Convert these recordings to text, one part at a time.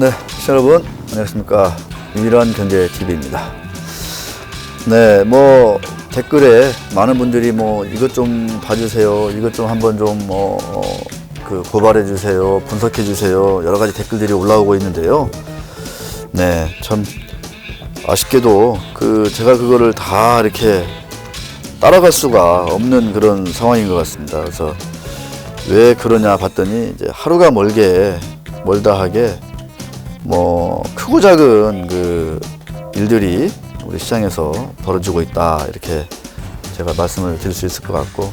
네, 여러분 안녕하십니까 유일한 경제 TV입니다. 네, 뭐 댓글에 많은 분들이 뭐 이것 좀 봐주세요, 이것 좀 한번 좀뭐그 고발해 주세요, 분석해 주세요 여러 가지 댓글들이 올라오고 있는데요. 네, 참 아쉽게도 그 제가 그거를 다 이렇게 따라갈 수가 없는 그런 상황인 것 같습니다. 그래서 왜 그러냐 봤더니 이제 하루가 멀게 멀다 하게 뭐 크고 작은 그 일들이 우리 시장에서 벌어지고 있다 이렇게 제가 말씀을 드릴 수 있을 것 같고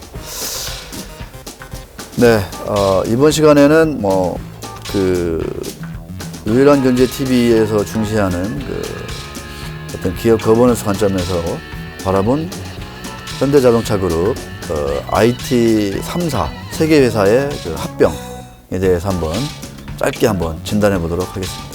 네 어, 이번 시간에는 뭐 그 유일한 경제 TV에서 중시하는 그 어떤 기업 거버넌스 관점에서 바라본 현대자동차 그룹 어, IT 3사 세계 회사의 그 합병에 대해서 한번 짧게 한번 진단해 보도록 하겠습니다.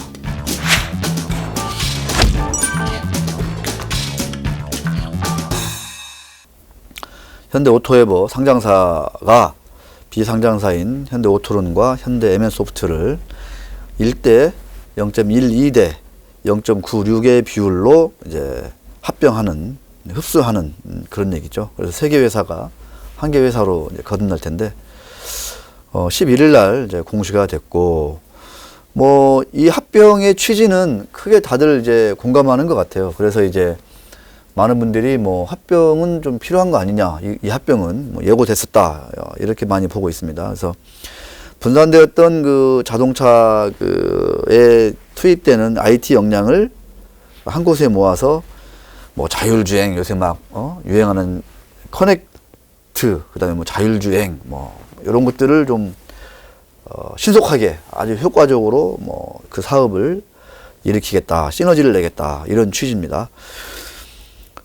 현대 오토에버 상장사가 비상장사인 현대 오토론과 현대 MN소프트를 1대 0.12대 0.96의 비율로 이제 합병하는 흡수하는 음, 그런 얘기죠. 그래서 세 개 회사가 한 개 회사로 거듭날 텐데 어 11일 날 이제 공시가 됐고 뭐 이 합병의 취지는 크게 다들 이제 공감하는 것 같아요. 그래서 이제 많은 분들이 뭐 합병은 좀 필요한 거 아니냐, 이, 이 합병은 뭐 예고됐었다 어, 이렇게 많이 보고 있습니다. 그래서 분산되었던 그 자동차 그에 투입되는 IT 역량을 한 곳에 모아서 뭐 자율주행 요새 막 어? 유행하는 커넥트 그다음에 뭐 자율주행 뭐 이런 것들을 좀 어, 신속하게 아주 효과적으로 뭐 그 사업을 일으키겠다 시너지를 내겠다 이런 취지입니다.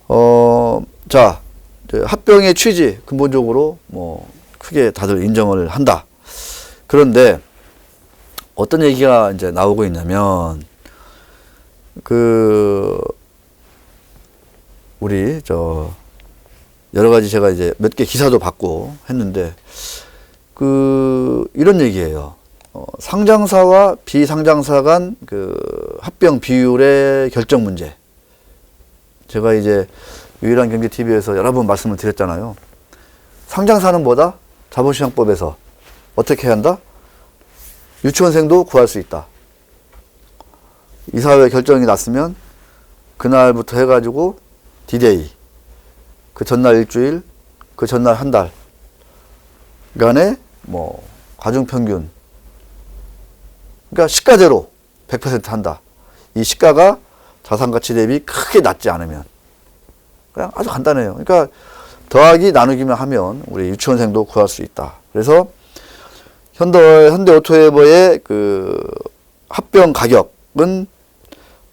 어, 자, 합병의 취지 근본적으로 뭐 크게 다들 인정을 한다. 그런데 어떤 얘기가 이제 나오고 있냐면 그 우리 저 여러 가지 제가 이제 몇 개 기사도 받고 했는데 그 이런 얘기예요. 어, 상장사와 비상장사 간 그 합병 비율의 결정 문제. 제가 이제 유일한 경제 TV에서 여러 번 말씀을 드렸잖아요. 상장사는 뭐다? 자본시장법에서 어떻게 해야 한다? 유치원생도 구할 수 있다. 이사회 결정이 났으면 그날부터 해가지고 디데이, 그 전날 일주일, 그 전날 한 달, 간에 뭐 가중평균, 그러니까 시가제로 100% 한다. 이 시가가 자산 가치 대비 크게 낮지 않으면 그냥 아주 간단해요. 그러니까 더하기 나누기만 하면 우리 유치원생도 구할 수 있다. 그래서 현대 현대 오토웨버의 그 합병 가격은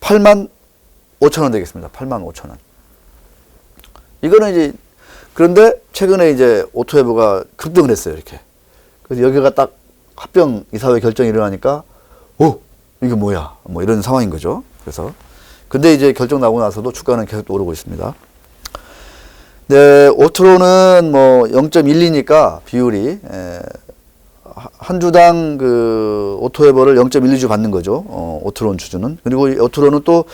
8만 5천 원 되겠습니다. 8만 5천 원. 이거는 이제 그런데 최근에 이제 오토웨버가 급등을 했어요. 이렇게. 그래서 여기가 딱 합병 이사회 결정이 일어나니까 오 이게 뭐야 뭐 이런 상황인 거죠. 그래서 근데 이제 결정 나고 나서도 주가는 계속 오르고 있습니다. 네, 오트로는 뭐 0.12니까 비율이 에, 한 주당 그 오토에버를 0.12주 받는 거죠. 어, 오트론 주주는. 그리고 이 오트론은 또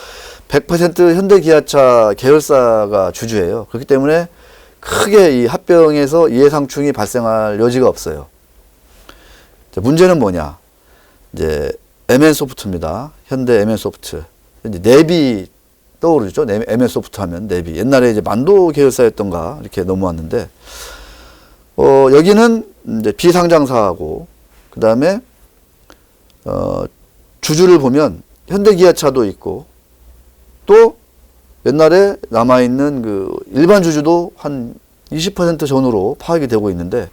100% 현대기아차 계열사가 주주예요. 그렇기 때문에 크게 이 합병에서 이해상충이 발생할 여지가 없어요. 자, 문제는 뭐냐? 이제 MN소프트입니다. 현대 MN소프트. 이제 네비 떠오르죠. 네, MN소프트 하면 네비. 옛날에 이제 만도 계열사였던가 이렇게 넘어왔는데 어, 여기는 이제 비상장사하고 그 다음에 어, 주주를 보면 현대기아차도 있고 또 옛날에 남아 있는 그 일반 주주도 한 20% 전후로 파악이 되고 있는데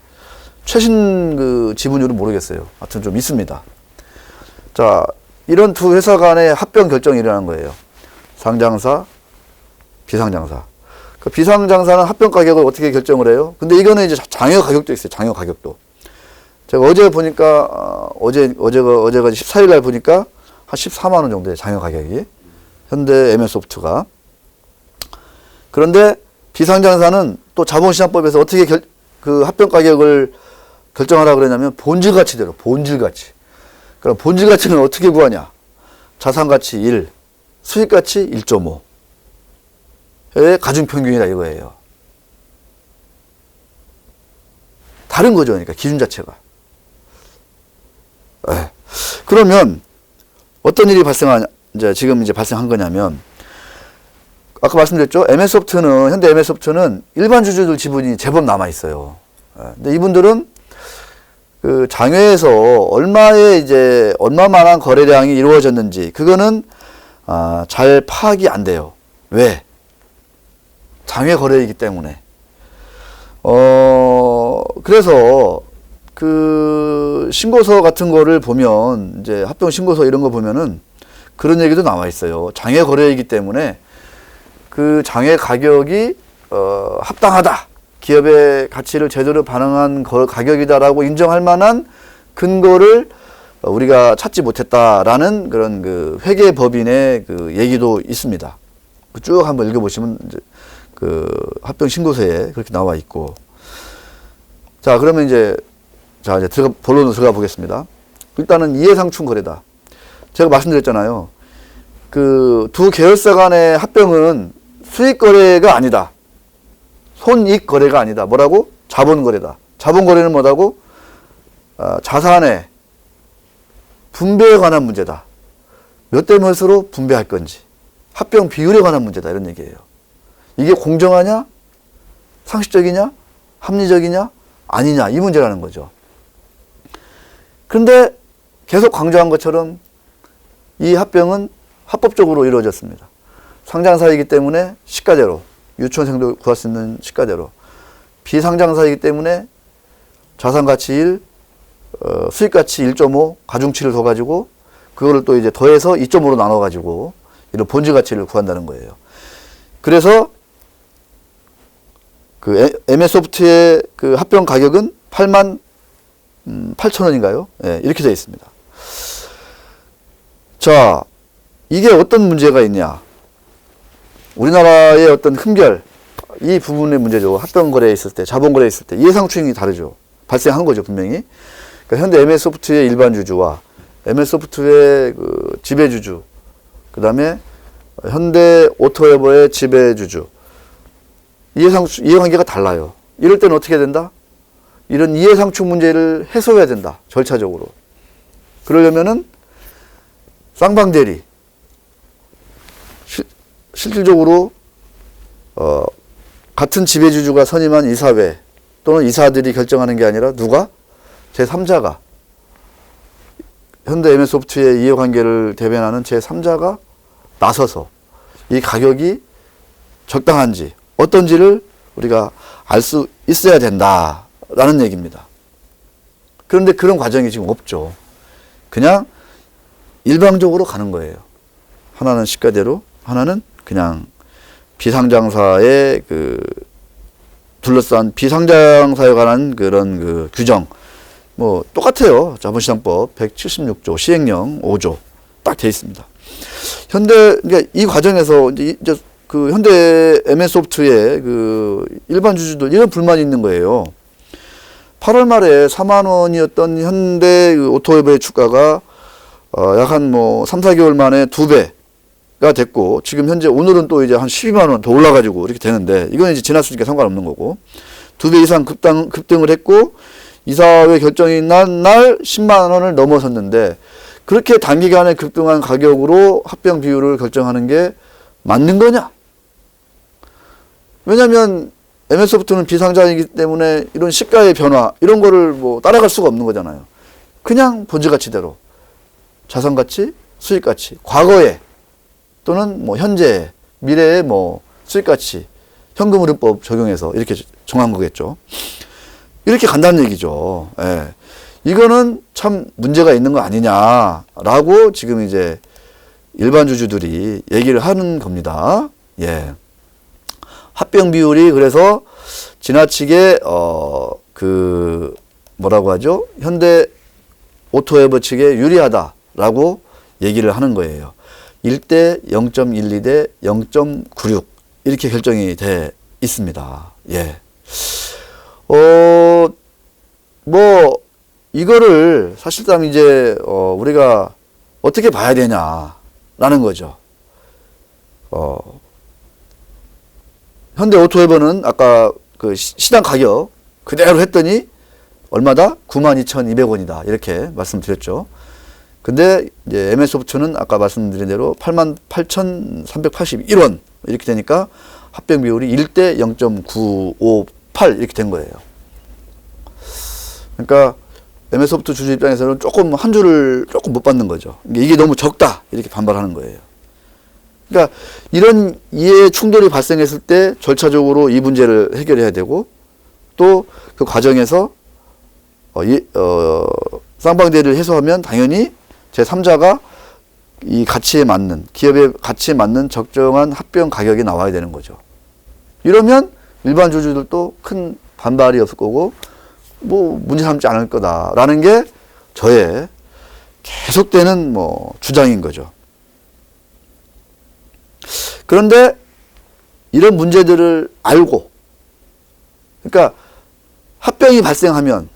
최신 그 지분율은 모르겠어요. 하여튼 좀 있습니다. 자, 이런 두 회사 간의 합병 결정이 일어난 거예요. 상장사, 비상장사. 그 비상장사는 합병 가격을 어떻게 결정을 해요? 근데 이거는 이제 장여 가격도 있어요. 장여 가격도. 제가 어제 보니까 어, 어제 어제가 어제가 14일 날 보니까 한 14만 원 정도의 장여 가격이 현대 MS소프트가 그런데 비상장사는 또 자본시장법에서 어떻게 결, 그 합병 가격을 결정하라 그러냐면 본질 가치대로 본질 가치. 그럼 본질 가치는 어떻게 구하냐? 자산 가치 1, 수익 가치 1.5의 가중 평균이다 이거예요. 다른 거죠. 그러니까 기준 자체가. 에. 그러면 어떤 일이 발생하냐, 이제 지금 이제 발생한 거냐면 아까 말씀드렸죠. MS소프트는 현대 MS소프트는 일반 주주들 지분이 제법 남아 있어요. 예. 근데 이분들은 그 장외에서 얼마의 이제 얼마만한 거래량이 이루어졌는지 그거는 아, 잘 파악이 안 돼요. 왜? 장외 거래이기 때문에. 어 그래서 그 신고서 같은 거를 보면 이제 합병 신고서 이런 거 보면은 그런 얘기도 나와 있어요. 장외 거래이기 때문에 그 장외 가격이 어, 합당하다. 기업의 가치를 제대로 반영한 거- 가격이다라고 인정할 만한 근거를 어, 우리가 찾지 못했다라는 그런 그 회계 법인의 그 얘기도 있습니다. 그쭉 한번 읽어보시면 그 합병 신고서에 그렇게 나와 있고. 자, 그러면 이제 자, 이제 들어가, 본론으로 들어가 보겠습니다. 일단은 이해상충 거래다. 제가 말씀드렸잖아요. 그 두 계열사 간의 합병은 수익 거래가 아니다. 손익 거래가 아니다. 뭐라고? 자본 거래다. 자본 거래는 뭐라고? 아, 자산의 분배에 관한 문제다. 몇 대 몇으로 분배할 건지. 합병 비율에 관한 문제다. 이런 얘기예요. 이게 공정하냐? 상식적이냐? 합리적이냐? 아니냐? 이 문제라는 거죠. 그런데 계속 강조한 것처럼 이 합병은 합법적으로 이루어졌습니다. 상장사이기 때문에 시가대로 유치원생도 구할 수 있는 시가대로 비상장사이기 때문에 자산가치 1, 어, 수익가치 1.5 가중치를 더 가지고 그거를 또 이제 더해서 2.5로 나눠 가지고 이런 본질 가치를 구한다는 거예요. 그래서 그 MS소프트의 그 합병 가격은 8만 음, 8천 원인가요? 예, 이렇게 되어 있습니다. 자, 이게 어떤 문제가 있냐? 우리나라의 어떤 흠결, 이 부분의 문제죠. 합병 거래에 있을 때, 자본 거래에 있을 때 예상충이 다르죠. 발생한 거죠, 분명히. 그러니까 현대 MS소프트의 일반 주주와 MS소프트의 그 지배 주주, 그 다음에 현대 오토에버의 지배 주주, 이해상, 이해관계가 달라요. 이럴 때는 어떻게 된다? 이런 이해상충 문제를 해소해야 된다. 절차적으로. 그러려면은 쌍방대리 실, 실질적으로 어, 같은 지배주주가 선임한 이사회 또는 이사들이 결정하는 게 아니라 누가 제3자가 현대 MS소프트의 이해관계를 대변하는 제3자가 나서서 이 가격이 적당한지 어떤지를 우리가 알 수 있어야 된다라는 얘기입니다. 그런데 그런 과정이 지금 없죠. 그냥 일방적으로 가는 거예요. 하나는 시가대로, 하나는 그냥 비상장사의 그 둘러싼 비상장사에 관한 그런 그 규정 뭐 똑같아요. 자본시장법 176조 시행령 5조 딱 돼 있습니다. 현대 그러니까 이 과정에서 이제, 그 현대 MS소프트의 그 일반 주주들 이런 불만이 있는 거예요. 8월 말에 4만 원이었던 현대 그 오토웨브의 주가가 어, 약 한 뭐 3, 4개월 만에 두 배 가 됐고 지금 현재 오늘은 또 이제 한 12만 원 더 올라가지고 이렇게 되는데 이건 이제 지났으니까 상관없는 거고 두 배 이상 급당 급등을 했고 이사회 결정이 난 날 10만 원을 넘어섰는데 그렇게 단기간에 급등한 가격으로 합병 비율을 결정하는 게 맞는 거냐? 왜냐하면 MS소프트는 비상장이기 때문에 이런 시가의 변화 이런 거를 뭐 따라갈 수가 없는 거잖아요. 그냥 본질 가치대로 자산 가치, 수익 가치, 과거에 또는 뭐 현재, 미래의 뭐 수익 가치, 현금 흐름법 적용해서 이렇게 정한 거겠죠. 이렇게 간다는 얘기죠. 예. 이거는 참 문제가 있는 거 아니냐라고 지금 이제 일반 주주들이 얘기를 하는 겁니다. 예. 합병 비율이 그래서 지나치게 어 그 뭐라고 하죠? 현대 오토에버 측에 유리하다라고 얘기를 하는 거예요. 1대 0.12 대 0.96 이렇게 결정이 돼 있습니다. 예. 어, 뭐, 이거를 사실상 이제, 어, 우리가 어떻게 봐야 되냐. 된다라는 거죠. 어, 현대 오토웨버는 아까 그 시- 시장 가격 그대로 했더니 얼마다? 92,200원이다. 이렇게 말씀드렸죠. 근데 이제 MS소프트는 아까 말씀드린 대로 88,381원 이렇게 되니까 합병 비율이 1대 0.958 이렇게 된 거예요. 그러니까 MS소프트 주주 입장에서는 조금 한 줄을 조금 못 받는 거죠. 이게 너무 적다 이렇게 반발하는 거예요. 그러니까 이런 이해 충돌이 발생했을 때 절차적으로 이 문제를 해결해야 되고 또 그 과정에서 어, 이, 어, 쌍방대를 해소하면 당연히 제3자가 이 가치에 맞는 기업의 가치에 맞는 적정한 합병 가격이 나와야 되는 거죠. 이러면 일반 주주들도 큰 반발이 없을 거고 뭐 문제 삼지 않을 거다라는 게 저의 계속되는 뭐 주장인 거죠. 그런데 이런 문제들을 알고 그러니까 합병이 발생하면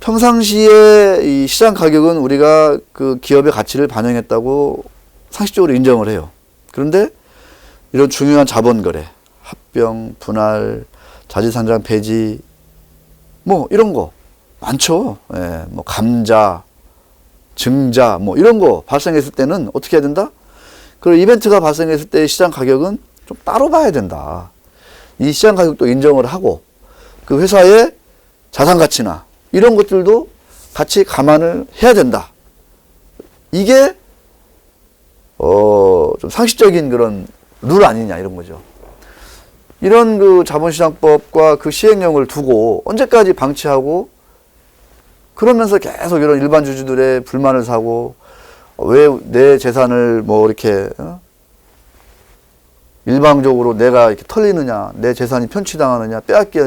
평상시에 이 시장 가격은 우리가 그 기업의 가치를 반영했다고 상식적으로 인정을 해요. 그런데 이런 중요한 자본 거래, 합병, 분할, 자질상장 폐지, 뭐 이런 거 많죠. 예, 뭐 감자, 증자, 뭐 이런 거 발생했을 때는 어떻게 해야 된다? 그 이벤트가 발생했을 때 시장 가격은 좀 따로 봐야 된다. 이 시장 가격도 인정을 하고 그 회사의 자산 가치나 이런 것들도 같이 감안을 해야 된다. 이게 어, 좀 상식적인 그런 룰 아니냐 이런 거죠. 이런 그 자본시장법과 그 시행령을 두고 언제까지 방치하고 그러면서 계속 이런 일반 주주들의 불만을 사고 왜 내 재산을 뭐 이렇게 어? 일방적으로 내가 이렇게 털리느냐, 내 재산이 편취당하느냐, 빼앗기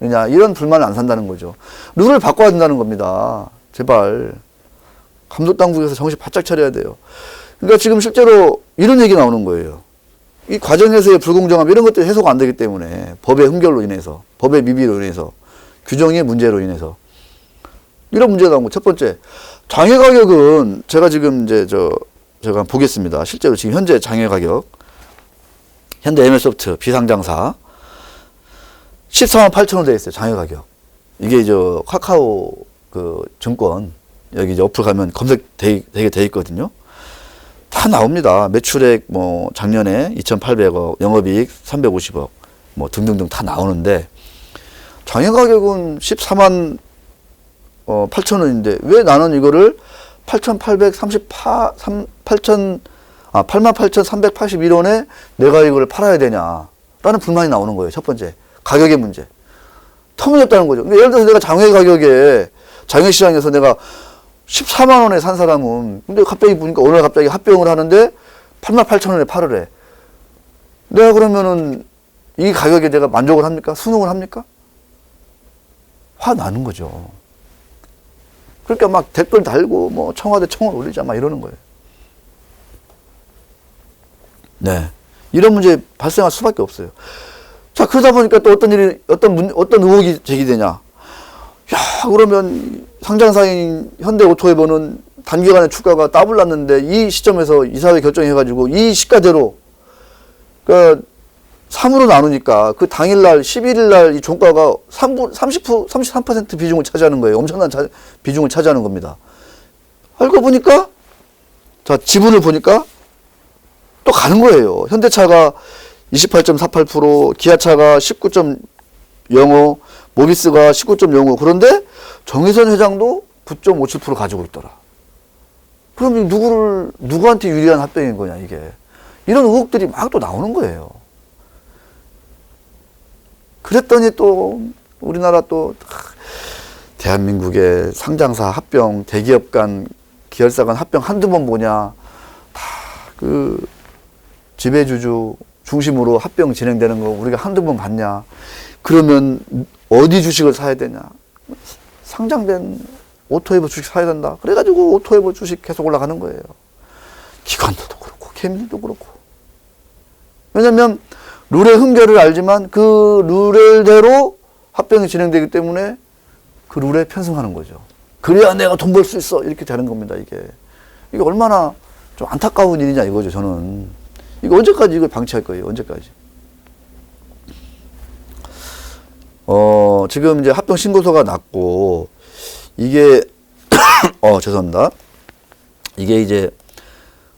느냐 이런 불만을 안 산다는 거죠. 룰을 바꿔야 된다는 겁니다. 제발 감독 당국에서 정신 바짝 차려야 돼요. 그러니까 지금 실제로 이런 얘기 나오는 거예요. 이 과정에서의 불공정함 이런 것들이 해소가 안 되기 때문에 법의 흠결로 인해서 법의 미비로 인해서 규정의 문제로 인해서 이런 문제가 나온 거. 첫 번째, 장외 가격은 제가 지금 이제 저 제가 보겠습니다. 실제로 지금 현재 장외 가격 현대 MS소프트 비상장사 14만 8천 원돼 있어요. 장외 가격. 이게 저 카카오 그 증권 여기 이제 어플 가면 검색 되, 되게 돼 있거든요. 다 나옵니다. 매출액 뭐 작년에 2,800억, 영업이익 350억 뭐 등등등 다 나오는데 장외 가격은 14만 어, 8천 원인데 왜 나는 이거를 8,838 3 8천 아 88,381원에 내가 이걸 팔아야 되냐라는 불만이 나오는 거예요. 첫 번째 가격의 문제. 터무니없다는 거죠. 예를 들어서 내가 장외 가격에 장외 시장에서 내가 14만 원에 산 사람은 근데 갑자기 보니까 오늘 갑자기 합병을 하는데 8만 8천 원에 팔으래. 내가 그러면은 이 가격에 내가 만족을 합니까? 순응을 합니까? 화 나는 거죠. 그러니까 막 댓글 달고 뭐 청와대 청원 올리자 막 이러는 거예요. 네. 이런 문제 발생할 수밖에 없어요. 자, 그러다 보니까 또 어떤 일이, 어떤 문, 어떤 의혹이 제기되냐. 야, 그러면 상장사인 현대 오토웨버는 단기간에 주가가 더블 났는데 이 시점에서 이사회 결정해가지고 이 시가대로, 그, 3으로 나누니까 그 당일날 11일날 이 종가가 3분, 30%, 33% 비중을 차지하는 거예요. 엄청난 차, 비중을 차지하는 겁니다. 알고 보니까 자 지분을 보니까 또 가는 거예요. 현대차가 28.48%, 기아차가 19.05, 모비스가 19.05 그런데 정의선 회장도 9.57% 가지고 있더라. 그럼 이 누구를 누구한테 유리한 합병인 거냐 이게 이런 의혹들이 막 또 나오는 거예요. 그랬더니 또 우리나라 또 대한민국의 상장사 합병, 대기업 간 계열사 간 합병 한두 번 보냐. 다 그 지배주주 중심으로 합병 진행되는 거 우리가 한두 번 봤냐. 그러면 어디 주식을 사야 되냐. 상장된 오토에버 주식 사야 된다. 그래가지고 오토에버 주식 계속 올라가는 거예요. 기관들도 그렇고, 개미들도 그렇고. 왜냐면 룰의 흠결을 알지만 그 룰대로 합병이 진행되기 때문에 그 룰에 편승하는 거죠. 그래야 내가 돈 벌 수 있어. 이렇게 되는 겁니다, 이게. 이게 얼마나 좀 안타까운 일이냐 이거죠, 저는. 이거 언제까지 이걸 방치할 거예요, 언제까지. 어, 지금 이제 합병 신고서가 났고, 이게, 어, 죄송합니다. 이게 이제,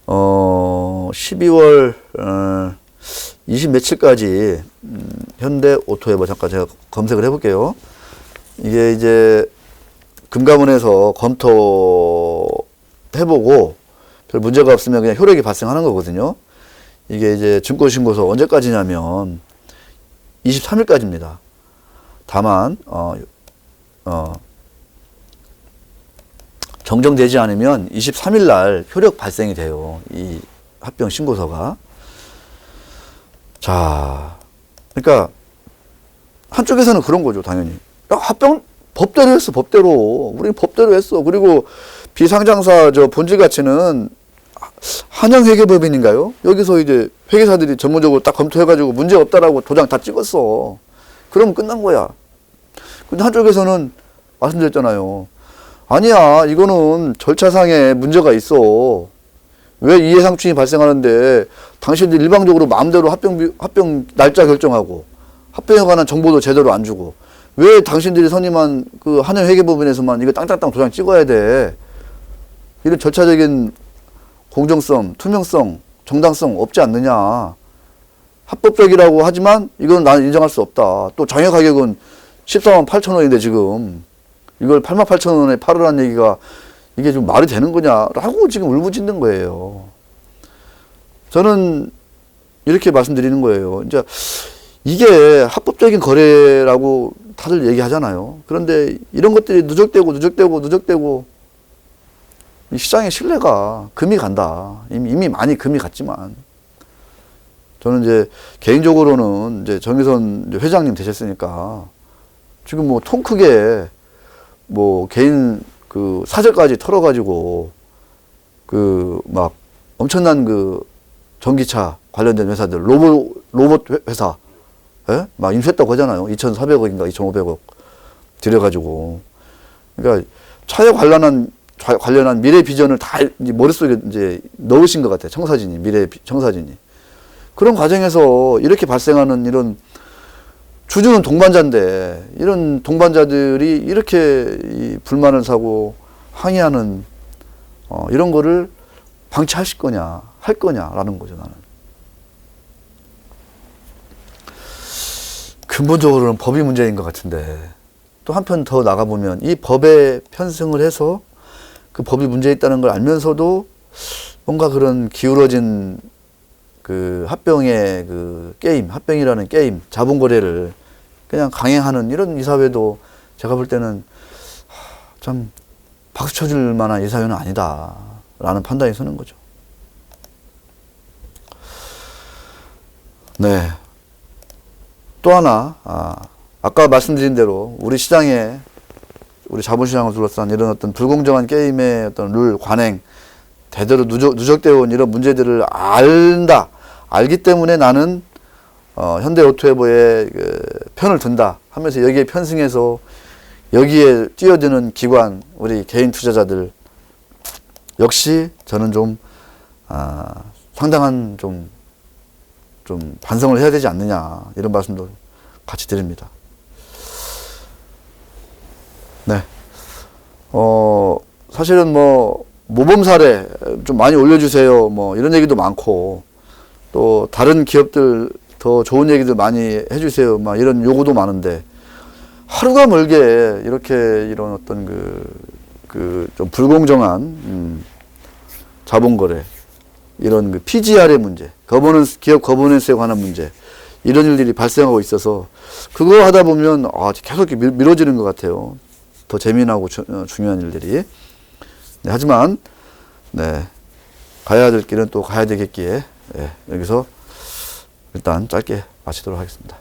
어, 12월, 어, 20 며칠까지, 음, 현대 오토에버 잠깐 제가 검색을 해볼게요. 이게 이제, 금감원에서 검토해보고, 별 문제가 없으면 그냥 효력이 발생하는 거거든요. 이게 이제 증권신고서 언제까지냐면, 23일까지입니다. 다만 어, 어, 정정되지 않으면 23일 날 효력 발생이 돼요. 이 합병 신고서가. 자, 그러니까 한쪽에서는 그런 거죠, 당연히. 야, 합병 법대로 했어, 법대로. 우리는 법대로 했어. 그리고 비상장사 저 본질 가치는 한영회계법인인가요? 여기서 이제 회계사들이 전문적으로 딱 검토해가지고 문제 없다라고 도장 다 찍었어. 그러면 끝난 거야. 근데 한쪽에서는 말씀드렸잖아요. 아니야, 이거는 절차상에 문제가 있어. 왜 이해상충이 발생하는데 당신들 일방적으로 마음대로 합병, 비- 합병 날짜 결정하고 합병에 관한 정보도 제대로 안 주고 왜 당신들이 선임한 그 한영회계법인에서만 이거 땅땅땅 도장 찍어야 돼? 이런 절차적인 공정성, 투명성, 정당성 없지 않느냐. 합법적이라고 하지만 이건 나는 인정할 수 없다. 또 장외 가격은 14만 8천 원인데 지금 이걸 8만 8천 원에 팔으라는 얘기가 이게 좀 말이 되는 거냐라고 지금 울부짖는 거예요. 저는 이렇게 말씀드리는 거예요. 이제 이게 합법적인 거래라고 다들 얘기하잖아요. 그런데 이런 것들이 누적되고 누적되고 누적되고 이 시장의 신뢰가 금이 간다. 이미, 이미 많이 금이 갔지만 저는 이제 개인적으로는 이제 정의선 회장님 되셨으니까 지금 뭐 통 크게 뭐 개인 그 사절까지 털어가지고 그 막 엄청난 그 전기차 관련된 회사들 로봇 로봇 회- 회사 예? 막 인수했다고 하잖아요. 2,400억인가 2,500억 들여가지고 그러니까 차에 관련한 자- 관련한 미래 비전을 다 머릿속에 이제 넣으신 것 같아요. 청사진이 미래 비- 청사진이 그런 과정에서 이렇게 발생하는 이런 주주는 동반자인데 이런 동반자들이 이렇게 이 불만을 사고 항의하는 어, 이런 거를 방치하실 거냐 할 거냐라는 거죠 나는 근본적으로는 법이 문제인 것 같은데 또 한편 더 나가 보면 이 법에 편승을 해서 그 법이 문제 있다는 걸 알면서도 뭔가 그런 기울어진 그 합병의 그 게임, 합병이라는 게임, 자본 거래를 그냥 강행하는 이런 이사회도 제가 볼 때는 하, 참 박수 쳐줄 만한 이사회는 아니다라는 판단이 서는 거죠. 네. 또 하나, 아, 아까 말씀드린 대로 우리 시장에 우리 자본시장을 둘러싼 이런 어떤 불공정한 게임의 어떤 룰, 관행, 대대로 누적, 누적되어 온 이런 문제들을 알다. 알기 때문에 나는 어, 현대 오토에버의 그 편을 든다 하면서 여기에 편승해서 여기에 뛰어드는 기관, 우리 개인 투자자들 역시 저는 좀 아, 상당한 좀, 좀 반성을 해야 되지 않느냐 이런 말씀도 같이 드립니다. 네. 어, 사실은 뭐, 모범 사례 좀 많이 올려주세요. 뭐, 이런 얘기도 많고, 또, 다른 기업들 더 좋은 얘기들 많이 해주세요. 막 이런 요구도 많은데, 하루가 멀게 이렇게 이런 어떤 그, 그, 좀 불공정한, 음, 자본거래, 이런 그 PGR의 문제, 거버넌스, 기업 거버넌스에 관한 문제, 이런 일들이 발생하고 있어서, 그거 하다 보면, 아, 계속 이렇게 밀- 미뤄지는 것 같아요. 더 재미나고 주, 어, 중요한 일들이. 네, 하지만 네 가야 될 길은 또 가야 되겠기에 예, 여기서 일단 짧게 마치도록 하겠습니다.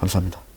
감사합니다.